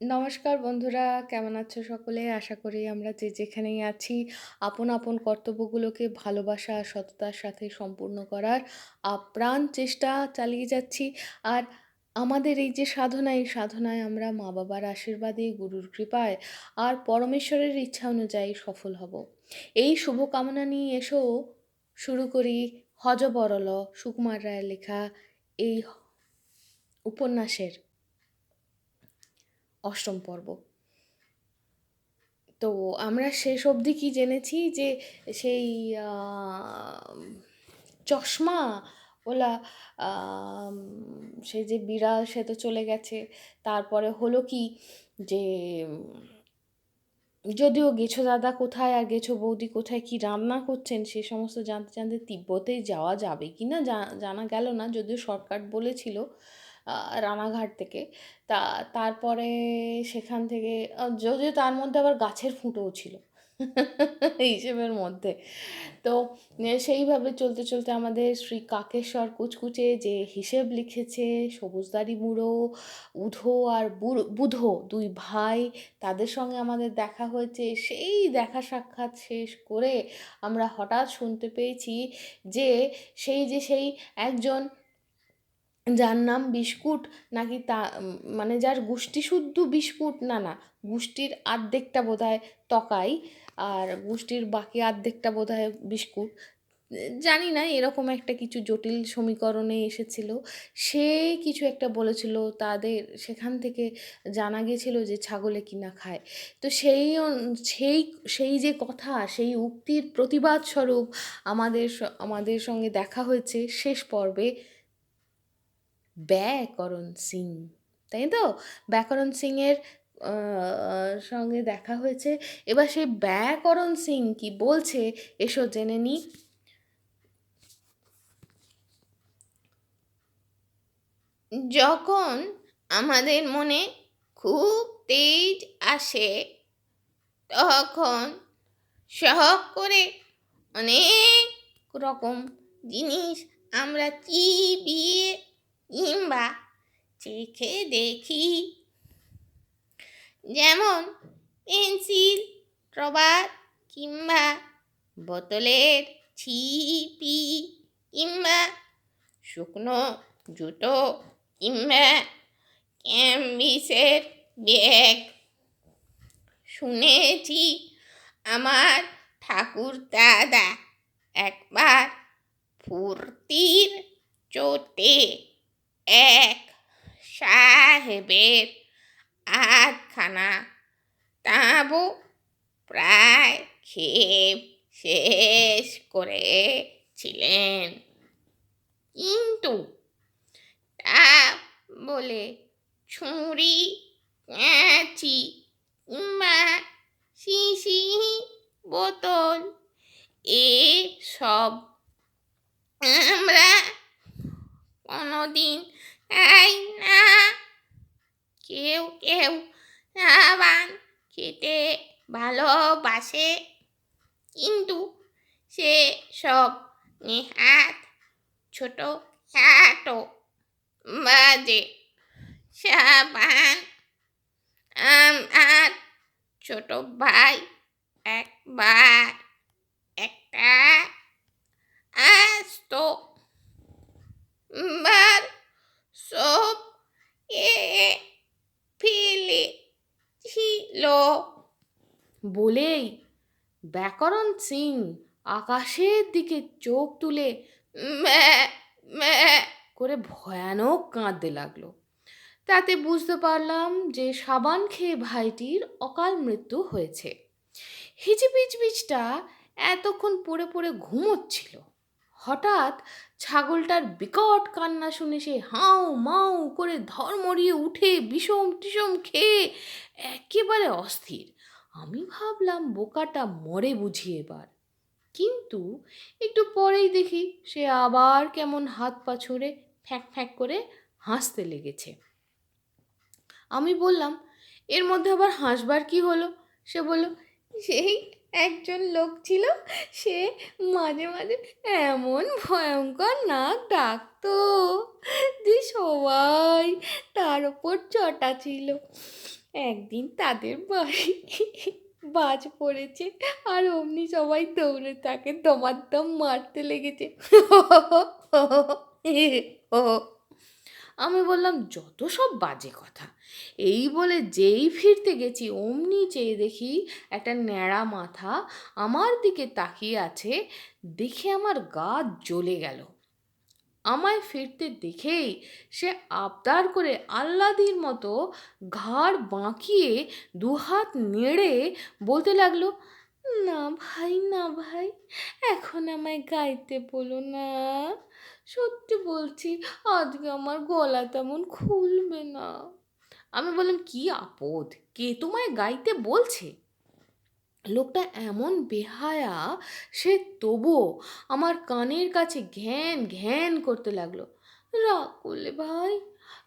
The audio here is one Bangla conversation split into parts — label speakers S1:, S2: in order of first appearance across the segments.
S1: নমস্কার বন্ধুরা, কেমন আছো সকলে? আশা করি আমরা যে যেখানেই আছি, আপন আপন কর্তব্যগুলোকে ভালোবাসা আর সততার সাথে সম্পূর্ণ করার আপ্রাণ চেষ্টা চালিয়ে যাচ্ছি। আর আমাদের এই যে সাধনা, এই সাধনায় আমরা মা বাবার আশীর্বাদে, গুরুর কৃপায় আর পরমেশ্বরের ইচ্ছা অনুযায়ী সফল হব। এই শুভকামনা নিয়ে এসো, শুরু করি হজবরল সুকুমার রায়ের লেখা এই উপন্যাসের। অষ্টম পর্ব। তো আমরা শেষ অবধি কি জেনেছি যে সেই চশমা ওলা সে যে বিড়াল সে তো চলে গেছে। তারপরে হলো কি যে, যদিও গেছো দাদা কোথায় আর গেছো বৌদি কোথায়, কি রান্না করছেন, সে সমস্ত জানতে জানতে তিব্বতে যাওয়া যাবে কি না জানা গেল না, যদিও শর্টকাট বলেছিল। রানাঘাট থেকে। তা, তারপরে সেখান থেকে যদিও তার মধ্যে আবার গাছের ফুটোও ছিল হিসেবের মধ্যে। তো সেইভাবে চলতে চলতে আমাদের শ্রী কাকেশ্বর কুচকুচে যে হিসেব লিখেছে সবুজদারি বুড়ো, উধো আর বুধো দুই ভাই, তাদের সঙ্গে আমাদের দেখা হয়েছে। সেই দেখা সাক্ষাৎ শেষ করে আমরা হঠাৎ শুনতে পেয়েছি যে, সেই যে, সেই একজন যার নাম বিস্কুট নাকি তা মানে যার গোষ্ঠীশুদ্ধ বিস্কুট, না না, গোষ্ঠীর আর্ধেকটা বোধহয় তকাই আর গোষ্ঠীর বাকি আর্ধেকটা বোধহয় বিস্কুট। জানি না, এরকম একটা কিছু জটিল সমীকরণে এসেছিল। সে কিছু একটা বলেছিল, তাদের সেখান থেকে জানা গেছিল যে ছাগলে কিনা খায়। তো সেই সেই সেই যে কথা, সেই উক্তির প্রতিবাদ স্বরূপ আমাদের আমাদের সঙ্গে দেখা হয়েছে শেষ পর্বে। ব্যাকরণ সিং, তাই তো? ব্যাকরণ সিংয়ের সঙ্গে দেখা হয়েছে। এবার সেই ব্যাকরণ সিং কি বলছে, এসো জেনে নি।
S2: যখন আমাদের মনে খুব তেজ আসে, তখন শখ করে অনেক রকম জিনিস আমরা চিবিয়ে কিংবা চেখে দেখি। যেমন পেন্সিল, রবার কিংবা বোতলের ছিপি কিংবা শুকনো জুতো কিংবা ক্যাম্বিসের ব্যাগ। শুনেছি আমার ঠাকুর দাদা একবার ফুর্তির চোটে এক সাহেবের আধখানা তাঁবু প্রায় খেয়ে শেষ করেছিলেন। কিন্তু তা বলে ছুরি, কাঁচি কিংবা শিশি বোতল, এসব আমরা কোনোদিন খাই না। কেউ কেউ সাবান খেতে ভালোবাসে, কিন্তু সে সব নেহাত ছোট খাটো বাজে সাবান। আমার ছোট ভাই একবার একটা আস্ত বার সব এ ফেলেছিল
S1: বলেই ব্যাকরণ সিং আকাশের দিকে চোখ তুলে
S2: ম্যা ম্যা
S1: করে ভয়ানক কাঁদতে লাগল। তাতে বুঝতে পারলাম যে সাবান খেয়ে ভাইটির অকাল মৃত্যু হয়েছে। হিচিপিচপিচটা এতক্ষণ পড়ে পড়ে ঘুমোচ্ছিল। হঠাৎ ছাগলটার বিকট কান্না শুনে সে হাউ মাউ করে ধর্মড়িয়ে উঠে বিষম টিসম খেয়ে একেবারে অস্থির। আমি ভাবলাম বোকাটা মরে বুঝি এবার। কিন্তু একটু পরেই দেখি সে আবার কেমন হাত পা ছুঁড়ে ফ্যাঁক ফ্যাঁক করে হাসতে লেগেছে। আমি বললাম, এর মধ্যে আবার হাসবার কি হলো? সে বলল,
S2: সেই
S1: একজন লোক ছিল, সে মাঝে মাঝে এমন ভয়ঙ্কর নাক ডাকতো যে সবাই তার ওপর চটা ছিল। একদিন তাদের বাড়ি বাজ পড়েছে আর অমনি সবাই দৌড়ে তাকে দমাদ্দম মারতে লেগেছে। আমি বললাম, যত সব বাজে কথা এই বলে যেই ফিরতে গেছি, অমনি চেয়ে দেখি একটা ন্যাড়া মাথা আমার দিকে তাকিয়ে আছে, দেখে আমার গা জ্বলে গেল। আমায় ফিরতে দেখেই সে আবদার করে আহ্লাদির মতো ঘাড় বাঁকিয়ে দুহাত নেড়ে বলতে লাগল, না ভাই না ভাই, এখন আমায় গাইতে বলো না। সত্যি বলছি, আজকে আমার গলা তেমন খুলবে না। আমি বললাম, কি আপদ? কে তোমায় গাইতে বলছে? লোকটা এমন বেহায়া, সে তবুও আমার কানের কাছে ঘ্যান ঘ্যান করতে লাগল। রাগ করলে ভাই,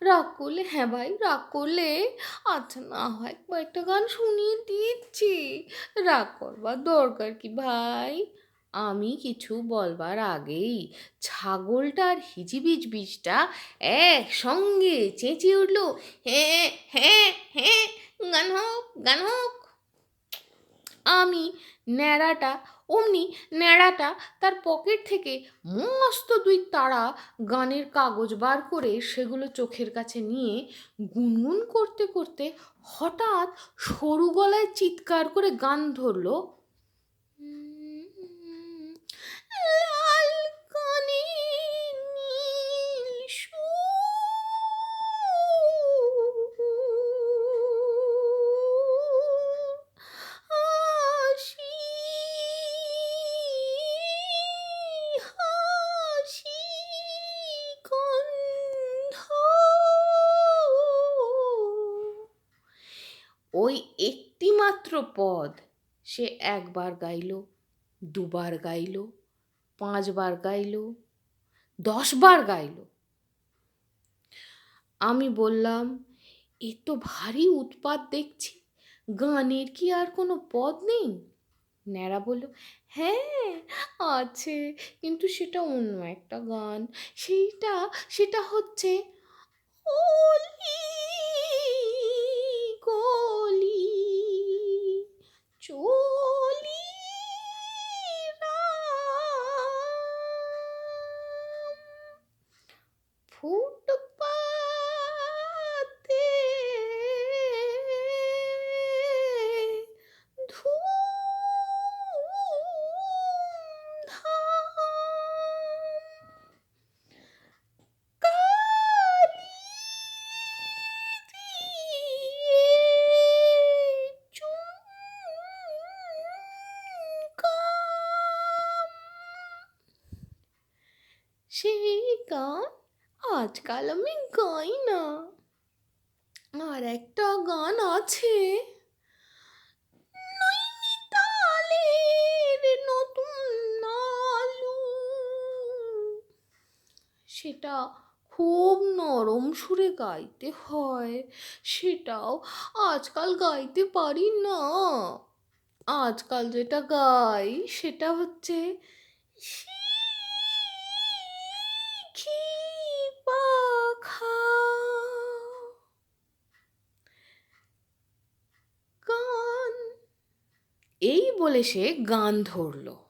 S1: রাগ করলে হ্যাঁ ভাই, রাগ করলে? আচ্ছা না হয় কয়েকটা গান শুনিয়ে দিচ্ছি। রাগ করবার দরকার কি ভাই? আমি কিছু বলবার আগেই ছাগলটা আর হিজিবিজ বীজটা একসঙ্গে চেঁচিয়ে উঠল
S2: হ্যাঁ হ্যাঁ হ্যাঁ গান হোক গান হোক।
S1: আমি ন্যাড়াটা, অমনি ন্যাড়াটা তার পকেট থেকে মস্ত দুই তারা গানের কাগজ বার করে সেগুলো চোখের কাছে নিয়ে গুনগুন করতে করতে হঠাৎ সরু গলায় চিৎকার করে গান ধরলো। পদ সে একবার গাইল, দুবার গাইল, পাঁচবার গাইল, দশবার গাইল। আমি বললাম, এ তো ভারী উৎপাত দেখছি, গানের কি আর কোনো পদ নেই? ন্যাড়া বলল হ্যাঁ আছে, কিন্তু সেটা অন্য একটা গান। সেইটা, সেটা হচ্ছে গলি চলি গান আজকাল আমি গাই না। আর একটা গান আছে। সেটা খুব নরম সুরে গাইতে হয়। সেটাও আজকাল গাইতে পারি না। আজকাল যেটা গাই সেটা হচ্ছে শিখি এই বলে সে গান ধরলো।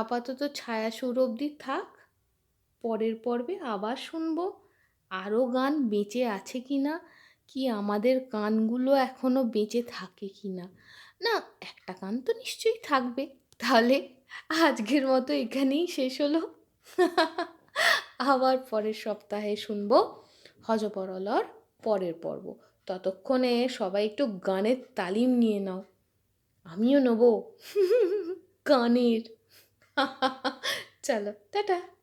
S1: আপাতত ছায়া সুর অবধি থাক, পরের পর্বে আবার শুনব। আরও গান বেঁচে আছে কি না কি আমাদের গানগুলো এখনও বেঁচে থাকে কি না না একটা গান তো নিশ্চয়ই থাকবে। তাহলে আজকের মতো এখানেই শেষ হলো। আবার পরের সপ্তাহে শুনব হজপরলর পরের পর্ব। ততক্ষণে সবাই একটু গানের তালিম নিয়ে নাও। আমিও নেব। গানের চলো টাটা